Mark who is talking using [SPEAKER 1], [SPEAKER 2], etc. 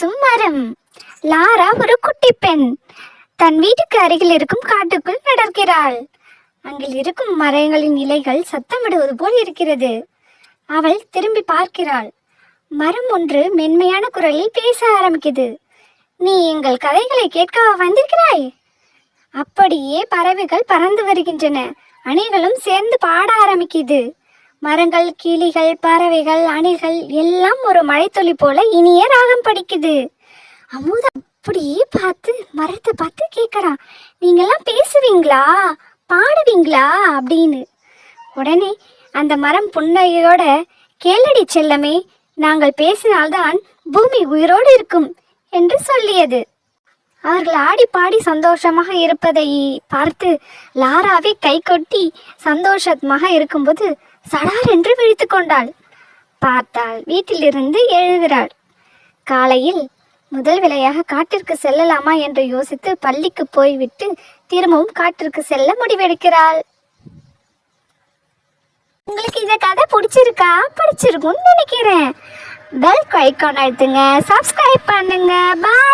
[SPEAKER 1] பேசும் மரம். லாரா ஒரு குட்டி பெண். தன் வீட்டுக்கு அருகில் இருக்கும் காட்டுக்குள் நடக்கிறாள். அங்கில் இருக்கும் மரங்களின் இலைகள் சத்தமிடுவது போல் இருக்கிறது. அவள் திரும்பி பார்க்கிறாள். மரம் ஒன்று மென்மையான குரலில் பேச ஆரம்பிக்குது. நீ எங்கள் கதைகளை கேட்க வந்திருக்கிறாய்? அப்படியே பறவைகள் பறந்து வருகின்றன. அணிகளும் சேர்ந்து பாட ஆரம்பிக்குது. மரங்கள் கிளிகள் பறவைகள் அணில்கள் எல்லாம் ஒரு மழைத்துளி போல இனிய ராகம் படிக்குது. அமுதா அப்படியே பார்த்து மரத்தை பார்த்து கேட்குறான் நீங்கள்லாம் பேசுவீங்களா? பாடுவீங்களா? அப்படின்னு. உடனே அந்த மரம் புன்னகையோட கேளடி செல்லமே நாங்கள் பேசினால்தான் பூமி உயிரோடு இருக்கும் என்று சொல்லியது. அவர்கள் ஆடி பாடி சந்தோஷமாக இருப்பதை பார்த்து லாராவே கை கொட்டி சந்தோஷமாக இருக்கும்போது சடார் என்று விழித்து கொண்டாள். பார்த்தாள் வீட்டிலிருந்து எழுகிறாள். காலையில் முதல் விலையாக காட்டிற்கு செல்லலாமா என்று யோசித்து பள்ளிக்கு போய்விட்டு திரும்பவும் காட்டிற்கு செல்ல முடிவெடுக்கிறாள். உங்களுக்கு இந்த கதை பிடிச்சிருக்கா? பிடிச்சிருக்கும்னு நினைக்கிறேன். பெல் ஐக்கான் அழுத்துங்க. சப்ஸ்கிரைப் பண்ணுங்க. பாய்